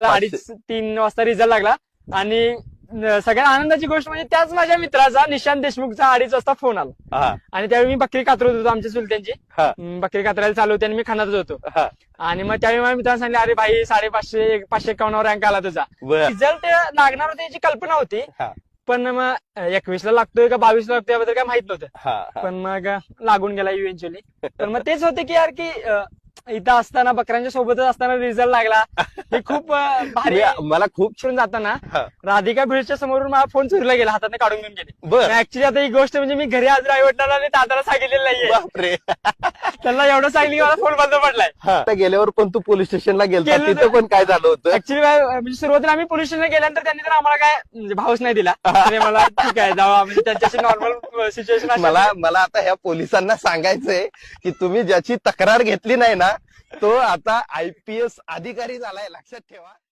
अडीच तीन वाजता रिझल्ट लागला. आणि सगळ्यात आनंदाची गोष्ट म्हणजे त्याच माझ्या मित्राचा निशांत देशमुखचा अडीच वाजता फोन आला. आणि त्यावेळी मी बकरी कातरत होतो आमच्या चुलत्यांची. हा. अं, बकरी कातरायला चालू होती आणि मी खानातच होतो. आणि मग त्यावेळी माझ्या मित्रांनी सांगितले अरे भाई साडेपाचशे पाचशे एकावन्नवर रँक आला तुझा. रिझल्ट लागणार होते याची कल्पना होती. पण मग एकवीस ला लागतोय का बावीस ला लागतोय याबद्दल काय माहीत नव्हतं. पण मग लागून गेला इव्हेंच्युअली पण मग तेच होते की यार की इथं असताना बकऱ्यांच्या सोबतच असताना रिझल्ट लागला. हे खूप भारी मला खूप फिरून जाताना. राधिका भिडच्या समोरून मला फोन चोरीला गेला हाताने काढून घेऊन गेले. बर. ऍक्च्युली आता ही गोष्ट म्हणजे मी घरी आज आई वडिलांना आणि दादाला सांगितलेलं नाहीये. त्यांना एवढं सांगितलं की मला फोन बंद पडलाय हा. आता गेल्यावर पण तू पोलीस स्टेशनला गेलता गेलो तिथं होतो. पण काय झालं होतं ऍक्च्युली म्हणजे सुरुवातीला आम्ही पोलीस स्टेशनला गेल्यानंतर त्यांनी तर आम्हाला काय म्हणजे भावच नाही दिला आणि मला ठीक आहे जावा म्हणजे त्यांच्याशी नॉर्मल सिच्युएशन मला मला आता ह्या पोलिसांना सांगायचंय की तुम्ही ज्याची तक्रार घेतली नाही ना तो आता आयपीएस अधिकारी झालाय लक्षात ठेवा